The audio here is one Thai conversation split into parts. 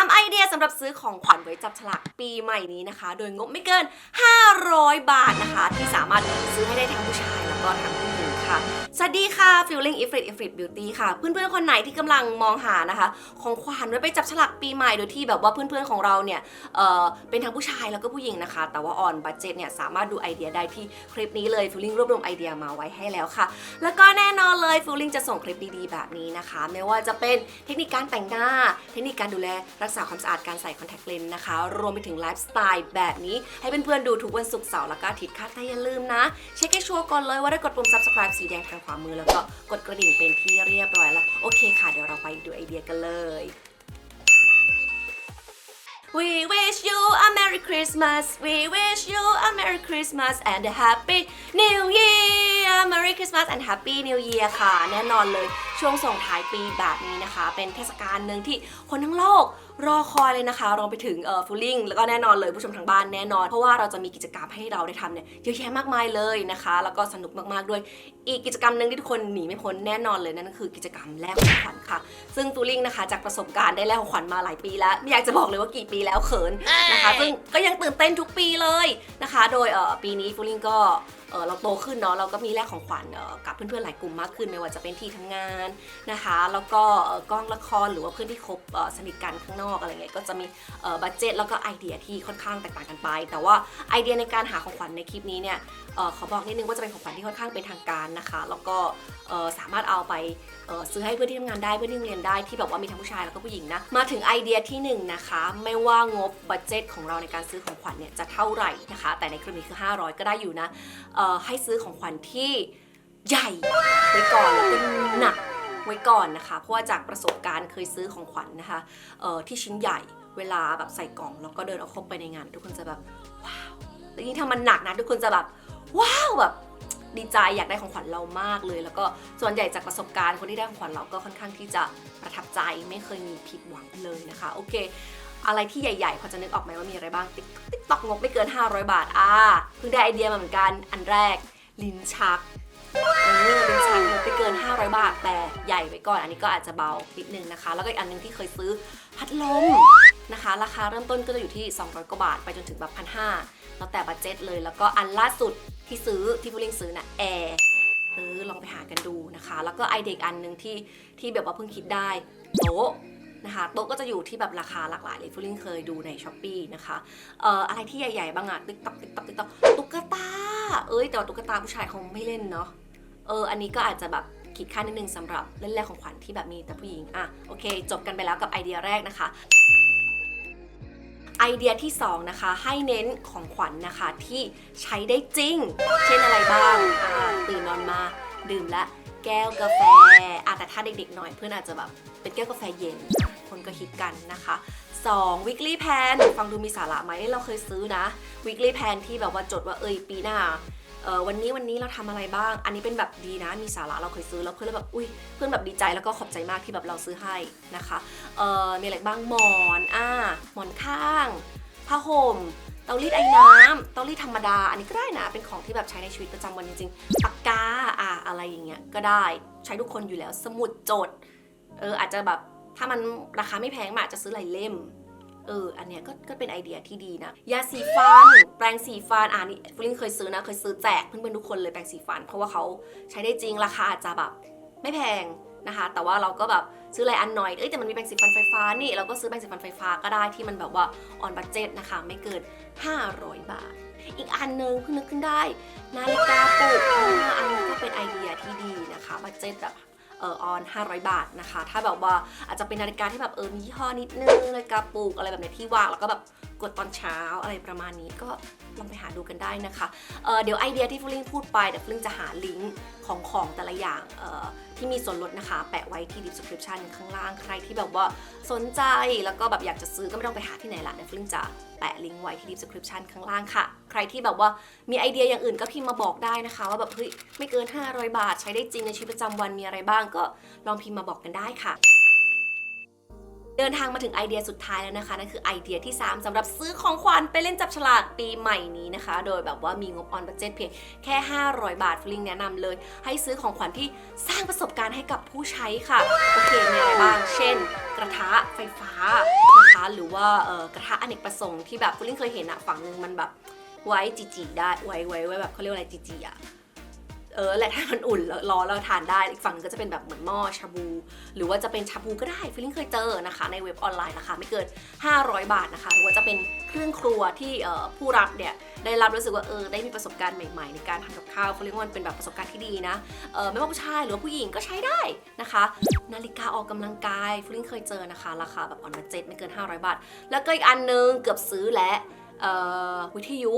3ไอเดียสำหรับซื้อของขวัญไว้จับฉลากปีใหม่นี้นะคะ โดยงบไม่เกิน 500 บาทนะคะ ที่สามารถซื้อให้ได้ทั้งผู้ชายแล้วก็ทั้งผู้หญิงค่ะ สวัสดีค่ะ Feeling Ifrit Ifrit Beauty ค่ะ เพื่อนๆ คนไหนที่กำลังมองหานะคะ ของขวัญไว้ไปจับฉลากปีใหม่ โดยที่แบบว่าเพื่อนๆ ของเราเนี่ยเอ่อเป็นทั้งผู้ชายแล้วก็ผู้หญิงนะคะ แต่ว่าออนบัตเจ็ตเนี่ยสามารถดูไอเดียได้ที่คลิปนี้เลย Feeling รวบรวมไอเดียมาไว้ให้แล้วค่ะ แล้วก็แน่นอนเลย Feeling จะส่งคลิปดีๆ แบบนี้นะคะ ไม่ว่าจะเป็นเทคนิคการแต่งหน้า เทคนิคการดูแลรักษาความสะอาดการใส่คอนแทคเลนส์นะคะ รวมไปถึงไลฟ์สไตล์แบบนี้ ให้เพื่อนๆดูทุกวันศุกร์เสาร์แล้วก็อาทิตย์ค่ะแต่อย่าลืมนะ เช็คให้ชัวร์ก่อนเลยว่าได้กดปุ่ม subscribe สีแดงทางขวามือแล้วก็กดกระดิ่งเป็นที่เรียบร้อยแล้วโอเคค่ะเดี๋ยวเราไปดูไอเดียกันเลย We wish you a Merry Christmas. We wish you a Merry Christmas and a Happy New Year. Merry Christmas and Happy New Year ค่ะ แน่นอนเลยช่วงส่งท้ายปีแบบนี้นะคะ เป็นเทศกาลหนึ่งที่คนทั้งโลก รอคอยเลยนะคะรวมไปถึงเอ่อฟูลิ่งแล้วก็แน่นอนเลยผู้ชมทางบ้านแน่นอน เพราะว่าเราจะมีกิจกรรมให้เราได้ทำเนี่ยเยอะแยะมากมายเลยนะคะ แล้วก็สนุกมากๆด้วย อีกกิจกรรมหนึ่งที่ทุกคนหนีไม่พ้นแน่นอนเลยนั่นก็คือกิจกรรมแลกของขวัญค่ะ ซึ่งฟูลิ่งนะคะจากประสบการณ์ได้แลกของขวัญมาหลายปีแล้วไม่อยากจะบอกเลยว่ากี่ปีแล้วเขินนะคะซึ่งก็ยังตื่นเต้นทุกปีเลยนะคะ โดยเอ่อปีนี้ฟูลิ่งก็เอ่อเราโตขึ้นเนาะเราก็มีแลกของขวัญเอ่อกับเพื่อนๆหลายกลุ่มมากขึ้นไม่ว่าจะเป็นที่ทำงานนะคะ แล้วก็เอ่อกล้องละครหรือว่าเพื่อนที่คบเอ่อสนิทกันข้างนอกอะไรเงี้ยก็จะมีเอ่อบัตเจ็ตแล้วก็ไอเดียที่ค่อนข้างแตกต่างกันไป แต่ว่าไอเดียในการหาของขวัญในคลิปนี้เนี่ยเอ่อขอบอกนิดนึงว่าจะเป็นของขวัญที่ค่อนข้างเป็นทางการนะคะ แล้วก็เอ่อสามารถเอาไปเอ่อซื้อให้เพื่อนที่ทำงานได้เพื่อนที่เรียนได้ที่แบบว่ามีทั้งผู้ชายแล้วก็ผู้หญิงนะมาถึงไอเดียที่หนึ่งนะคะ ไม่ว่างบบัตเจตของเราในการซื้อของขวัญเนี่ยจะเท่าไหร่นะคะ แต่ในคลิปนี้คือ 500 ก็ได้อยู่นะเอ่อให้ซื้อของขวัญที่ใหญ่ไว้ก่อนแล้วก็หนัก ไว้ก่อนนะคะ เพราะว่าจากประสบการณ์เคยซื้อของขวัญนะคะที่ชิ้นใหญ่เวลาแบบใส่กล่องแล้วก็เดินเอาเข้าไปในงาน ทุกคนจะแบบว้าวแล้วยิ่งถ้ามันหนักนะทุกคนจะแบบว้าวแบบดีใจอยากได้ของขวัญเรามากเลย แล้วก็ส่วนใหญ่จากประสบการณ์คนที่ได้ของขวัญเราก็ค่อนข้างที่จะประทับใจไม่เคยมีผิดหวังเลยนะคะโอเค อะไรที่ใหญ่ๆพอจะนึกออกไหมว่ามีอะไรบ้างติ๊กติ๊กตอกงบไม่เกิน 500 บาทอ่าเพิ่งได้ไอเดียมาเหมือนกันอันแรก ลิ้นชัก เออลิ้นชักงบไม่เกิน 500 บาท แต่ใหญ่ไว้ก่อน อันนี้ก็อาจจะเบานิดนึงนะคะ แล้วก็อีกอันหนึงที่เคยซื้อพัดลมนะคะ ราคาเริ่มต้นก็จะอยู่ที่ 200 กว่าบาท ไปจนถึงแบบพันห้าแล้วแต่บัตเจ็ตเลย แล้วก็อันล่าสุดที่ซื้อที่ผู้เลิงซื้อน่ะแอร์เออลองไปหากันดูนะคะ แล้วก็ไอเด็กอันหนึ่งที่ที่แบบว่าเพิ่งคิดได้โต๊ะนะคะโต๊ะก็จะอยู่ที่แบบราคาหลากหลายเลยฟูลิงเคยดูในช้อปปีนะคะเอ่ออะไรที่ใหญ่ๆบ้างอะติ๊กต็อกติ๊กต็อกติ๊กต็อกตุ๊กตา เอ้ยแต่ว่าตุ๊กตาผู้ชายเขาไม่เล่นเนาะ เอออันนี้ก็อาจจะแบบคิดค่านิดนึงสำหรับเล่นแรกของขวัญที่แบบมีแต่ผู้หญิงอะโอเค จบกันไปแล้วกับไอเดียแรกนะคะไอเดียที่ 2 นะคะ ให้เน้นของขวัญนะคะที่ใช้ได้จริง เช่นอะไรบ้างตื่นนอนมาดื่มละแก้วกาแฟอะแต่ถ้าเด็กๆหน่อยเพื่อนอาจจะแบบเป็นแก้วกาแฟเย็น คนก็ฮิตกันนะคะ 2 weekly plan ฟังดูมีสาระไหมเราเคยซื้อนะ weekly plan ที่แบบว่าจดว่าเอยปีหน้า เออวันนี้วันนี้เราทำอะไรบ้าง อันนี้เป็นแบบดีนะมีสาระเราเคยซื้อแล้วเพื่อนแบบอุ้ยเพื่อนแบบดีใจแล้วก็ขอบใจมากที่แบบเราซื้อให้นะคะเอ่อมีอะไรบ้างหมอนอ่าหมอนข้างผ้าห่มเตารีดไอ้น้ำเตารีดธรรมดา อันนี้ก็ได้นะ เป็นของที่แบบใช้ในชีวิตประจำวันจริงๆปากกาอ่าอะไรอย่างเงี้ยก็ได้ใช้ทุกคนอยู่แล้วสมุดจดเอออาจจะแบบถ้ามันราคาไม่แพงมนอาจจะซื้อหลายเล่ม เออ อันเนี้ยก็ก็เป็นไอเดียที่ดีนะ ยาสีฟัน แปรงสีฟัน อ่านี่ฟลิงเคยซื้อนะ เคยซื้อแจกเพื่อนๆทุกคนเลยแปรงสีฟัน เพราะว่าเขาใช้ได้จริง ราคาอาจจะแบบไม่แพงนะคะ แต่ว่าเราก็แบบซื้อหลายอันหน่อย เอ้ยแต่มันมีแปรงสีฟันไฟฟ้านี่ เราก็ซื้อแปรงสีฟันไฟฟ้าก็ได้ที่มันแบบว่าออนบัตเจ็ตนะคะ ไม่เกิน 500 บาท อีกอันนึงเพิ่งนึกขึ้นได้ นาฬิกาปลุกอันนี้ก็เป็นไอเดียที่ดีนะคะบัตเจ็ตแบบ เออออน 500 บาทนะคะ ถ้าแบบว่าอาจจะเป็นนาฬิกาที่แบบเออมียี่ห้อนิดนึงนาฬิกาปลุกอะไรแบบนี้ที่วางแล้วก็แบบกดตอนเช้าอะไรประมาณนี้ก็ลองไปหาดูกันได้นะคะเเดี๋ยวไอเดียที่ฟลิงพูดไปเดี๋ยวฟลิงจะหาลิงก์ของของแต่ละอย่างที่มีส่วนลดนะคะ แปะไว้ที่ description ข้างล่างใครที่แบบว่าสนใจแล้วก็แบบอยากจะซื้อก็ไม่ต้องไปหาที่ไหนละเดี๋ยวฟลิงจะ แปะลิงก์ไว้ที่ description ข้างล่างค่ะ ใครที่แบบว่ามีไอเดียอย่างอื่นก็พิมพ์มาบอกได้นะคะ ว่าแบบเฮ้ยไม่เกิน 500 บาท ใช้ได้จริงในชีวิตประจำวันมีอะไรบ้างก็ลองพิมพ์มาบอกกันได้ค่ะ เดินทางมาถึงไอเดียสุดท้ายแล้วนะคะนั่นคือไอเดียที่ 3สำหรับซื้อของขวัญไปเล่นจับฉลากปีใหม่นี้นะคะ โดยแบบว่ามีงบออนบัจเจตเพียงแค่ 500 บาทฟลิงแนะนำเลย ให้ซื้อของขวัญที่สร้างประสบการณ์ให้กับผู้ใช้ค่ะ โอเคมีอะไรบ้าง เช่น กระทะไฟฟ้านะคะหรือว่าเออกระทะอเนกประสงค์ที่แบบฟลิงเคยเห็นอะฝั่งนึงมันแบบไว้จีจีได้ไว้ไว้ไว้แบบเขาเรียกว่าอะไรจีจีอะ เออแหละถ้ามันอุ่นแล้วร้อนแล้วทานได้อีกฝั่งหนึงก็จะเป็นแบบเหมือนหม้อชาบู หรือว่าจะเป็นชาบูก็ได้ฟิลลิ่งเคยเจอนะคะ ในเว็บออนไลน์ราคาไม่เกิน 500 บาทนะคะ หรือว่าจะเป็นเครื่องครัวที่ผู้รับเนี่ยได้รับรู้สึกว่าเออได้มีประสบการณ์ใหม่ ๆ ในการทำกับข้าวเขาเรียกว่ามันเป็นแบบประสบการณ์ที่ดีนะเออไม่ว่าผู้ชายหรือว่าผู้หญิงก็ใช้ได้นะคะ นาฬิกาออกกำลังกายฟิลลิ่งเคยเจอนะคะ ราคาแบบออนบัดเจ็ตไม่เกิน 500 บาท แล้วก็อีกอันนึงเกือบซื้อและวิทยุ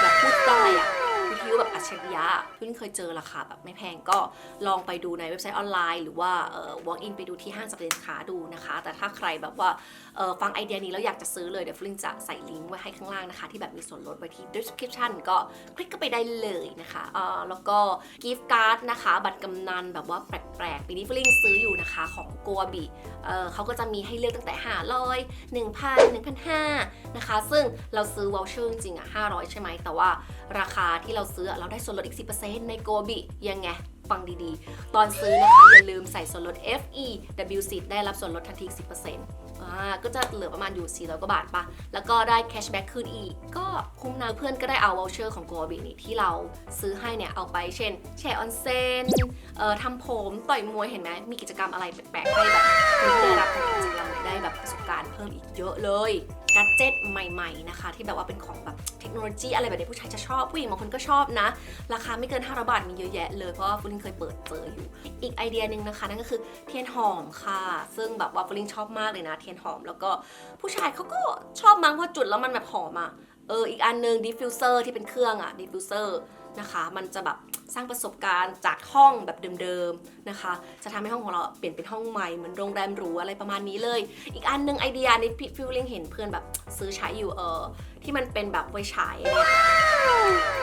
แบบพูดได้อะ วิทยุแบบอัจฉริยะฟิลลิ่งเคยเจอราคาแบบไม่แพงก็ลองไปดูในเว็บไซต์ออนไลน์ หรือว่าเอ่อ walk in ไปดูที่ห้างสรรพสินค้าดูนะคะ แต่ถ้าใครแบบว่าเอ่อฟังไอเดียนี้แล้วอยากจะซื้อเลยเดี๋ยวฟิลลิ่งจะใส่ลิงก์ไว้ให้ข้างล่างนะคะ ที่แบบมีส่วนลดไว้ที่ description ก็คลิกก็ไปได้เลยนะคะเอ่อแล้วก็ gift card นะคะ บัตรกำนันแบบว่าแปลกๆปีนี้ฟิลลิ่งซื้ออยู่นะคะของ g o a b i เอ่อเขาก็จะมีให้เลือกตั้งแต่500 1,000 1,500นะคะ ซึ่งเราซื้อ voucher จริงๆอะ500 ใช่ไหมแต่ว่าราคาที่เราซื้อเราได้ส่วนลดอีก 10%ใน g o a b i ยังไงฟังดีๆ ตอนซื้อนะคะ อย่าลืมใส่ส่วนลด FE W10 ได้รับส่วนลดทันที 10%อ่าก็จะเหลือประมาณอยู่ 400 กว่าบาทปะแล้วก็ได้แคชแบ็กคืนอีก ก็คุ้มนะเพื่อนก็ได้เอา voucher ของ g o a b i นี่ที่เราซื้อให้เนี่ย เอาไปเช่น แช่ออนเซนเอ่อทำผม ต่อยมวยเห็นไหม มีกิจกรรมอะไรแปลกๆให้แบบคนที่ได้รับกิจกรรมได้แบบประสบการณ์เพิ่มอีกเยอะเลย กัดเจ็ตใหม่ๆนะคะ ที่แบบว่าเป็นของแบบเทคโนโลยีอะไรแบบนี้ผู้ชายจะชอบ ผู้หญิงบางคนก็ชอบนะ ราคาไม่เกิน500บาทมีเยอะแยะเลยเพราะว่าฟลิงเคยเปิดเจออยู่ อีกไอเดียหนึ่งนะคะ นั่นก็คือเทียนหอมค่ะ ซึ่งแบบว่าฟลิงชอบมากเลยนะ เทียนหอมแล้วก็ผู้ชายเขาก็ชอบมั้งเพราะจุดแล้วมันแบบหอมอะ เอออีกอันหนึงดิฟฟิวเซอร์ที่เป็นเครื่องอะดิฟฟิวเซอร์นะคะ มันจะแบบสร้างประสบการณ์จากห้องแบบเดิมๆนะคะ จะทำให้ห้องของเราเปลี่ยนเป็นห้องใหม่เหมือนโรงแรมหรูอะไรประมาณนี้เลย อีกอันหนึงไอเดียนี้พี่ฟิลลิงเห็นเพื่อนแบบซื้อใช้อยู่เออที่มันเป็นแบบไว้ฉายเนี่ย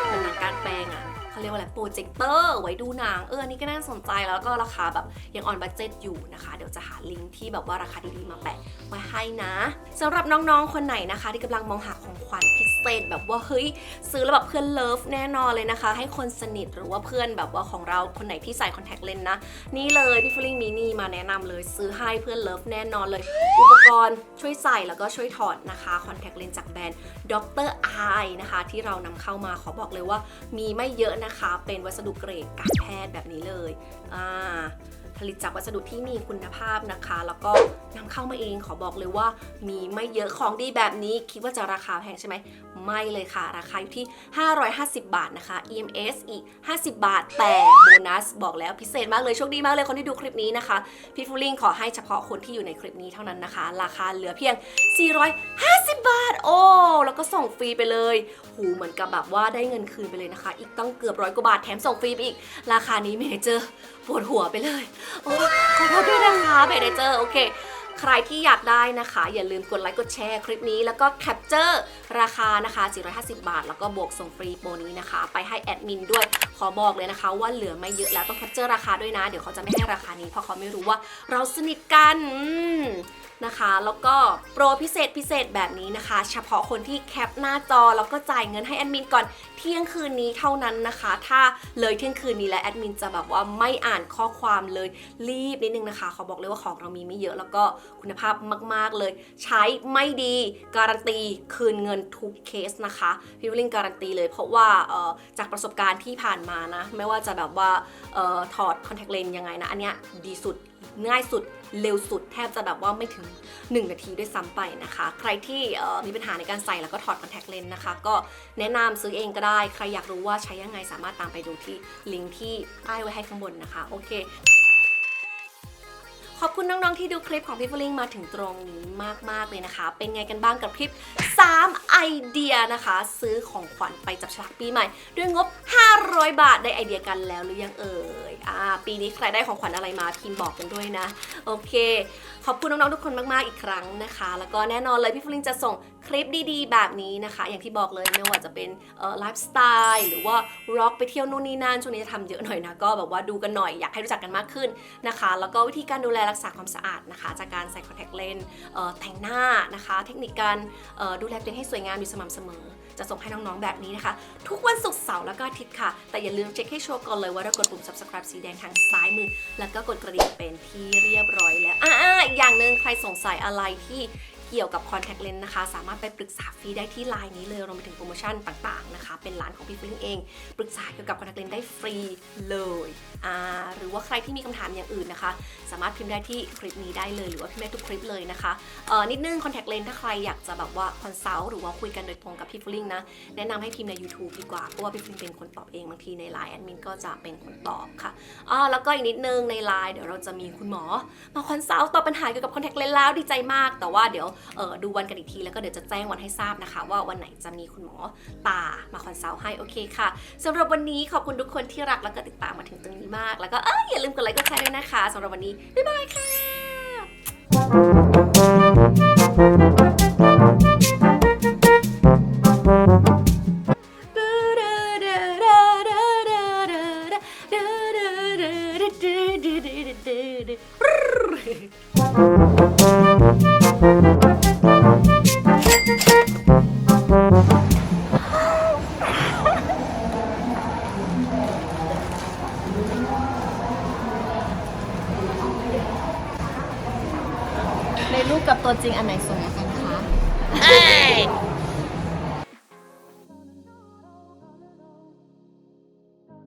เป็นหนังกลารแปลงอะ เขาเรียกว่าอะไรโปรเจคเตอร์ไว้ดูหนังเอออันนี้ก็น่าสนใจแล้วก็ราคาแบบยังออนบัตเจตอยู่นะคะ เดี๋ยวจะหาลิงก์ที่แบบว่าราคาดีๆมาแปะไว้ให้นะสำหรับน้องๆคนไหนนะคะ ที่กำลังมองหาของขวัญพิเศษแบบว่าเฮ้ยซื้อแล้วแบบเพื่อนเลิฟแน่นอนเลยนะคะ ให้คนสนิทหรือว่าเพื่อนแบบว่าของเราคนไหนที่ใส่คอนแทคเลนส์นะ นี่เลยพี่ฟลิงมีนี่มาแนะนำเลยซื้อให้เพื่อนเลิฟแน่นอนเลย อุปกรณ์ช่วยใส่แล้วก็ช่วยถอดนะคะคอนแทคเลนส์จากแบรนด์ดรไอนะคะ ที่เรานำเข้ามาขอบอกเลยว่ามีไม่เยอะนะคะเป็นวัสดุเกรดการแพทย์แบบนี้เลยผลิตจากวัสดุที่มีคุณภาพนะคะ แล้วก็ นำเข้ามาเองขอบอกเลยว่ามีไม่เยอะของดีแบบนี้ คิดว่าจะราคาแพงใช่ไหม ไม่เลยค่ะ ราคาอยู่ที่ 550 บาทนะคะ EMS อีก 50 บาท แต่โบนัสบอกแล้วพิเศษมากเลยโชคดีมากเลยคนที่ดูคลิปนี้นะคะ พี่ฟูลิงขอให้เฉพาะคนที่อยู่ในคลิปนี้เท่านั้นนะคะ ราคาเหลือเพียง 450 บาท โอ้ แล้วก็ส่งฟรีไปเลย หูเหมือนกับแบบว่าได้เงินคืนไปเลยนะคะ อีกตั้งเกือบร้อยกว่าบาทแถมส่งฟรีไปอีก ราคานี้เมเนเจอร์ปวดหัวไปเลย โอ้ขอโทษด้วยนะคะเมเนเจอร์โอเค ใครที่อยากได้นะคะ อย่าลืมกดไลค์กดแชร์คลิปนี้แล้วก็แคปเจอร์ราคานะคะ 450 บาท แล้วก็บวกส่งฟรีโปรนี้นะคะ ไปให้แอดมินด้วยขอบอกเลยนะคะ ว่าเหลือไม่เยอะแล้วต้องแคปเจอร์ราคาด้วยนะ เดี๋ยวเขาจะไม่ให้ราคานี้เพราะเขาไม่รู้ว่าเราสนิทกันอื นะคะ แล้วก็โปรพิเศษพิเศษแบบนี้นะคะ เฉพาะคนที่แคปหน้าจอแล้วก็จ่ายเงินให้แอดมินก่อนเที่ยงคืนนี้เท่านั้นนะคะ ถ้าเลยเที่ยงคืนนี้แล้วแอดมินจะแบบว่าไม่อ่านข้อความเลยรีบนิดนึงนะคะ ขอบอกเลยว่าของเรามีไม่เยอะแล้วก็คุณภาพมาก ๆเลย ใช้ไม่ดีการันตีคืนเงินทุกเคสนะคะพี่วิลลิงการันตีเลย เพราะว่าจากประสบการณ์ที่ผ่านมานะ ไม่ว่าจะแบบว่าออถอดคอนแทคเลนส์ยังไงนะ อันเนี้ยดีสุด ง่ายสุดเร็วสุดแทบจะแบบว่าไม่ถึง 1 นาทีด้วยซ้ำไปนะคะ ใครที่มีปัญหาในการใส่แล้วก็ถอดคอนแทคเลนส์นะคะ ก็แนะนำซื้อเองก็ได้ ใครอยากรู้ว่าใช้ยังไงสามารถตามไปดูที่ลิงก์ที่ใต้ไว้ให้ข้างบนนะคะ โอเค ขอบคุณน้องๆที่ดูคลิปของพี่ฟลิงมาถึงตรงนี้มากๆเลยนะคะ เป็นไงกันบ้างกับคลิป 3 ไอเดียนะคะ ซื้อของขวัญไปจับฉลากปีใหม่ ด้วยงบ 500 บาทได้ไอเดียกันแล้วหรือยังเอ่ยอ่าปีนี้ใครได้ของขวัญอะไรมาพิมพ์บอกกันด้วยนะ โอเค ขอบคุณน้องๆทุกคนมากๆอีกครั้งนะคะ แล้วก็แน่นอนเลยพี่ฟลิงจะส่ง คลิปดีๆ แบบนี้นะคะ อย่างที่บอกเลยไม่ว่าจะเป็นไลฟ์สไตล์หรือว่าร็อกไปเที่ยวนู่นนี่นั่นช่วงนี้จะทำเยอะหน่อยนะก็แบบว่าดูกันหน่อยอยากให้รู้จักกันมากขึ้นนะคะ แล้วก็วิธีการดูแลรักษาความสะอาดนะคะ จากการใส่คอนแทคเลนส์แต่งหน้านะคะ เทคนิคการดูแลตัวเองให้สวยงามอยู่สม่ำเสมอ จะส่งให้น้องๆแบบนี้นะคะ ทุกวันศุกร์เสาร์แล้วก็อาทิตย์ค่ะ แต่อย่าลืมเช็คให้ชัวร์ก่อนเลยว่าเรากดปุ่ม subscribe สีแดงทางซ้ายมือ แล้วก็กดกระดิ่งเป็นที่เรียบร้อยแล้วอ่าอีกอย่างหนึ่งใครสงสัยอะไรที่ เกี่ยวกับ contact lens นะคะ สามารถไปปรึกษาฟรีได้ที่ไลน์นี้เลยรวมไปถึงโปรโมชั่นต่างๆนะคะ เป็นร้านของพี่ฟิลิงเอง ปรึกษาเกี่ยวกับ contact lens ได้ฟรีเลยอ่าหรือว่าใครที่มีคำถามอย่างอื่นนะคะ สามารถพิมพ์ได้ที่คลิปนี้ได้เลย หรือว่าพิมพ์ได้ทุกคลิปเลยนะคะเออนิดนึง contact lens ถ้าใครอยากจะแบบว่า consult หรือว่าคุยกันโดยตรงกับพี่ฟิลิงนะแนะนำให้พิมพ์ใน YouTube ดีกว่าเพราะว่าพี่ฟิล์มเป็นคนตอบเองบางทีในไลน์แอดมินก็จะเป็นคนตอบค่ะอ๋อแล้วก็อีกนิดนึงในไลน์เดี๋ยวเราจะมีคุณหมอมาคอนซัลท์ตอบปัญหาเกี่ยวกับคอนแทคเลนส์แล้วดีใจมาก แต่ว่าเดี๋ยวดูวันกันอีกทีแล้วก็เดี๋ยวจะแจ้งวันให้ทราบนะคะ ว่าวันไหนจะมีคุณหมอตามาคอนซัลท์ให้โอเคค่ะสำหรับวันนี้ขอบคุณทุกคนที่รักแล้วก็ติดตามมาถึงตรงนี้มาก แล้วก็เอ้ยอย่าลืมกดไลค์กดแชร์ด้วยนะคะสำหรับวันนี้บ๊ายบายค่ะใน